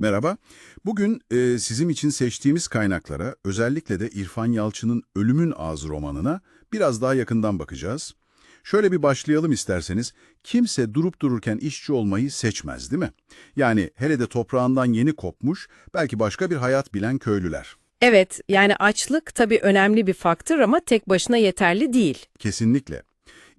Merhaba. Bugün e, sizin için seçtiğimiz kaynaklara, özellikle de İrfan Yalçın'ın Ölümün Ağzı romanına biraz daha yakından bakacağız. Şöyle bir başlayalım isterseniz. Kimse durup dururken işçi olmayı seçmez değil mi? Yani hele de toprağından yeni kopmuş, belki başka bir hayat bilen köylüler. Evet, yani açlık tabii önemli bir faktör ama tek başına yeterli değil. Kesinlikle.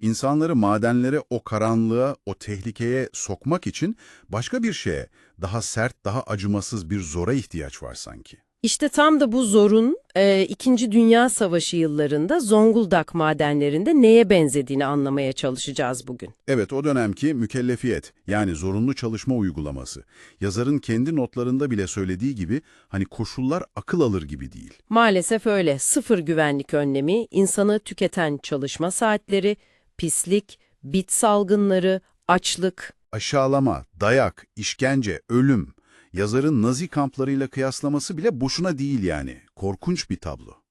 İnsanları madenlere, o karanlığa, o tehlikeye sokmak için başka bir şeye, daha sert, daha acımasız bir zora ihtiyaç var sanki. İşte tam da bu zorun e, İkinci Dünya Savaşı yıllarında Zonguldak madenlerinde neye benzediğini anlamaya çalışacağız bugün. Evet, o dönemki mükellefiyet, yani zorunlu çalışma uygulaması. Yazarın kendi notlarında bile söylediği gibi, hani koşullar akıl alır gibi değil. Maalesef öyle. Sıfır güvenlik önlemi, insanı tüketen çalışma saatleri, pislik, bit salgınları, açlık. Aşağılama, dayak, işkence, ölüm. Yazarın Nazi kamplarıyla kıyaslaması bile boşuna değil yani. Korkunç bir tablo.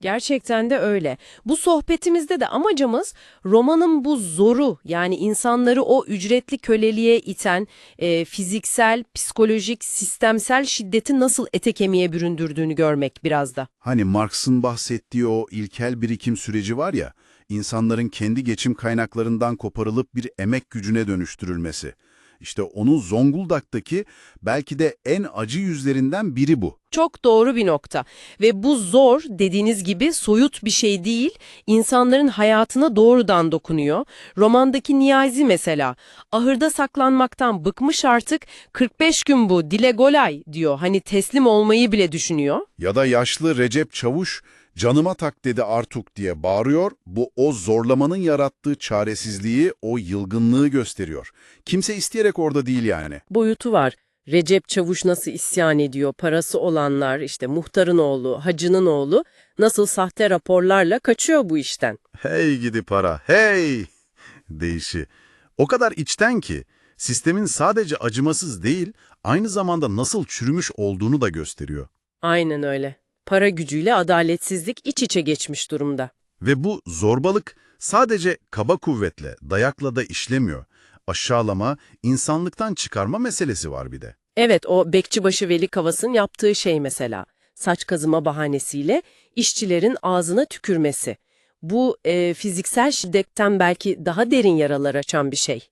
Gerçekten de öyle. Bu sohbetimizde de amacımız romanın bu zoru yani insanları o ücretli köleliğe iten e, fiziksel, psikolojik, sistemsel şiddeti nasıl ete kemiğe büründürdüğünü görmek biraz da. Hani Marx'ın bahsettiği o ilkel birikim süreci var ya, insanların kendi geçim kaynaklarından koparılıp bir emek gücüne dönüştürülmesi. İşte onun Zonguldak'taki belki de en acı yüzlerinden biri bu. Çok doğru bir nokta ve bu zor dediğiniz gibi soyut bir şey değil, insanların hayatına doğrudan dokunuyor. Romandaki Niyazi mesela, ahırda saklanmaktan bıkmış artık 45 gün bu dile golay diyor. Hani teslim olmayı bile düşünüyor. Ya da yaşlı Recep Çavuş, canıma tak dedi Artuk diye bağırıyor. Bu o zorlamanın yarattığı çaresizliği, o yılgınlığı gösteriyor. Kimse isteyerek orada değil yani. boyutu var. Recep Çavuş nasıl isyan ediyor, parası olanlar, işte muhtarın oğlu, hacının oğlu nasıl sahte raporlarla kaçıyor bu işten. Hey gidi para, hey! Değişi. O kadar içten ki, sistemin sadece acımasız değil, aynı zamanda nasıl çürümüş olduğunu da gösteriyor. Aynen öyle. Para gücüyle adaletsizlik iç içe geçmiş durumda. Ve bu zorbalık sadece kaba kuvvetle, dayakla da işlemiyor. Aşağılama, insanlıktan çıkarma meselesi var bir de. Evet o Bekçibaşı Veli Kavas'ın yaptığı şey mesela. Saç kazıma bahanesiyle işçilerin ağzına tükürmesi. Bu e, fiziksel şiddetten belki daha derin yaralar açan bir şey.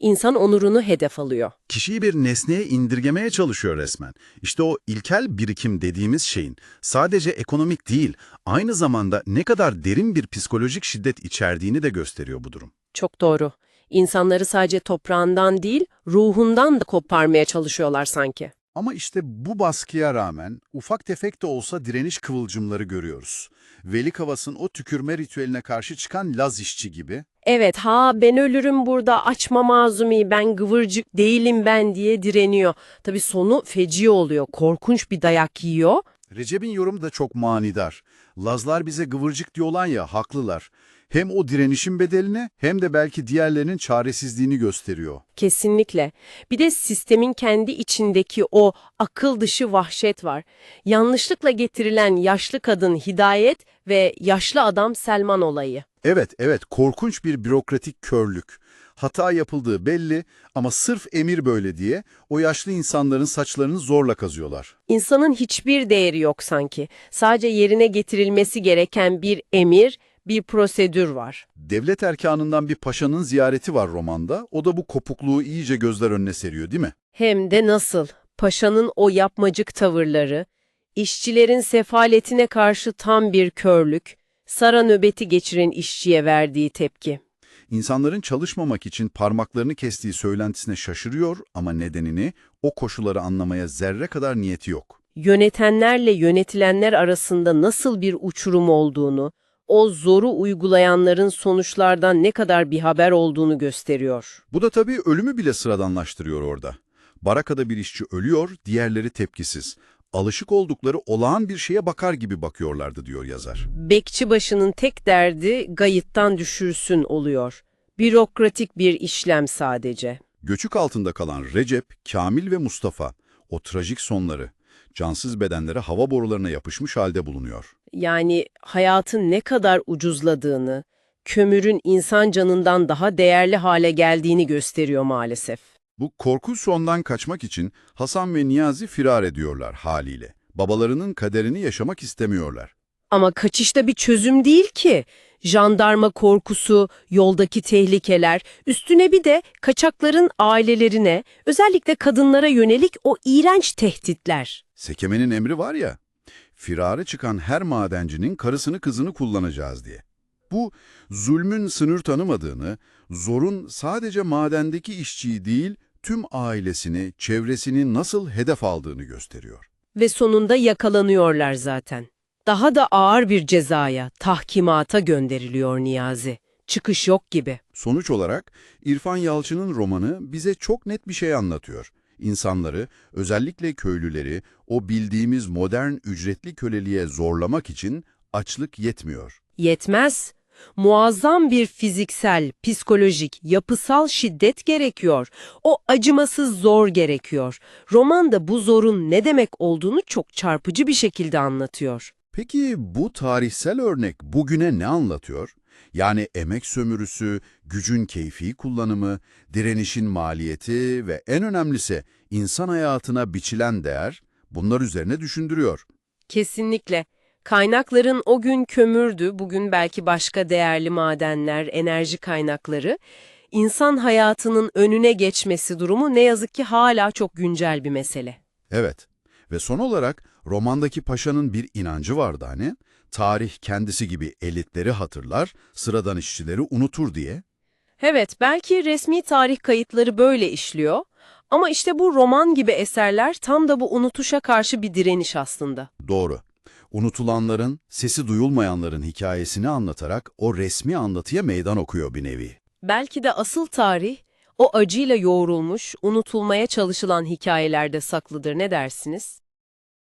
İnsan onurunu hedef alıyor. Kişiyi bir nesneye indirgemeye çalışıyor resmen. İşte o ilkel birikim dediğimiz şeyin sadece ekonomik değil, aynı zamanda ne kadar derin bir psikolojik şiddet içerdiğini de gösteriyor bu durum. Çok doğru. İnsanları sadece toprağından değil, ruhundan da koparmaya çalışıyorlar sanki. Ama işte bu baskıya rağmen ufak tefek de olsa direniş kıvılcımları görüyoruz. Veli Kavas'ın o tükürme ritüeline karşı çıkan Laz işçi gibi Evet ha ben ölürüm burada açma mazumi ben gıvırcık değilim ben diye direniyor. Tabii sonu feci oluyor korkunç bir dayak yiyor. Recep'in yorumu da çok manidar. Lazlar bize gıvırcık diyorlar ya, haklılar. Hem o direnişin bedelini hem de belki diğerlerinin çaresizliğini gösteriyor. Kesinlikle. Bir de sistemin kendi içindeki o akıl dışı vahşet var. Yanlışlıkla getirilen yaşlı kadın Hidayet ve yaşlı adam Selman olayı. Evet, evet, korkunç bir bürokratik körlük. Hata yapıldığı belli ama sırf emir böyle diye o yaşlı insanların saçlarını zorla kazıyorlar. İnsanın hiçbir değeri yok sanki. Sadece yerine getirilmesi gereken bir emir, bir prosedür var. Devlet erkanından bir paşanın ziyareti var romanda. O da bu kopukluğu iyice gözler önüne seriyor değil mi? Hem de nasıl? Paşanın o yapmacık tavırları, işçilerin sefaletine karşı tam bir körlük, sara nöbeti geçiren işçiye verdiği tepki. İnsanların çalışmamak için parmaklarını kestiği söylentisine şaşırıyor ama nedenini, o koşulları anlamaya zerre kadar niyeti yok. Yönetenlerle yönetilenler arasında nasıl bir uçurum olduğunu, o zoru uygulayanların sonuçlardan ne kadar bir haber olduğunu gösteriyor. Bu da tabii ölümü bile sıradanlaştırıyor orada. Barakada bir işçi ölüyor, diğerleri tepkisiz. Alışık oldukları olağan bir şeye bakar gibi bakıyorlardı diyor yazar. Bekçibaşının tek derdi gayıttan düşürsün oluyor. Bürokratik bir işlem sadece. Göçük altında kalan Recep, Kamil ve Mustafa, o trajik sonları, cansız bedenleri hava borularına yapışmış halde bulunuyor. Yani hayatın ne kadar ucuzladığını, kömürün insan canından daha değerli hale geldiğini gösteriyor maalesef. Bu korkunç sondan kaçmak için Hasan ve Niyazi firar ediyorlar haliyle. Babalarının kaderini yaşamak istemiyorlar. Ama kaçışta bir çözüm değil ki. Jandarma korkusu, yoldaki tehlikeler, üstüne bir de kaçakların ailelerine, özellikle kadınlara yönelik o iğrenç tehditler. Sekemenin emri var ya, firarı çıkan her madencinin karısını kızını kullanacağız diye. Bu, zulmün sınır tanımadığını, zorun sadece madendeki işçiyi değil, tüm ailesini, çevresini nasıl hedef aldığını gösteriyor. Ve sonunda yakalanıyorlar zaten. Daha da ağır bir cezaya, tahkimata gönderiliyor Niyazi. Çıkış yok gibi. Sonuç olarak İrfan Yalçın'ın romanı bize çok net bir şey anlatıyor. İnsanları, özellikle köylüleri, o bildiğimiz modern ücretli köleliğe zorlamak için açlık yetmiyor. Yetmez. Muazzam bir fiziksel, psikolojik, yapısal şiddet gerekiyor. O acımasız zor gerekiyor. Roman da bu zorun ne demek olduğunu çok çarpıcı bir şekilde anlatıyor. Peki bu tarihsel örnek bugüne ne anlatıyor? Yani emek sömürüsü, gücün keyfi kullanımı, direnişin maliyeti ve en önemlisi insan hayatına biçilen değer bunlar üzerine düşündürüyor. Kesinlikle. Kaynakların o gün kömürdü, bugün belki başka değerli madenler, enerji kaynakları. İnsan hayatının önüne geçmesi durumu ne yazık ki hala çok güncel bir mesele. Evet ve son olarak romandaki paşanın bir inancı vardı hani, tarih kendisi gibi elitleri hatırlar, sıradan işçileri unutur diye. Evet, belki resmi tarih kayıtları böyle işliyor. Ama işte bu roman gibi eserler tam da bu unutuşa karşı bir direniş aslında. Doğru. Unutulanların, sesi duyulmayanların hikayesini anlatarak o resmi anlatıya meydan okuyor bir nevi. Belki de asıl tarih, o acıyla yoğrulmuş, unutulmaya çalışılan hikayelerde saklıdır ne dersiniz?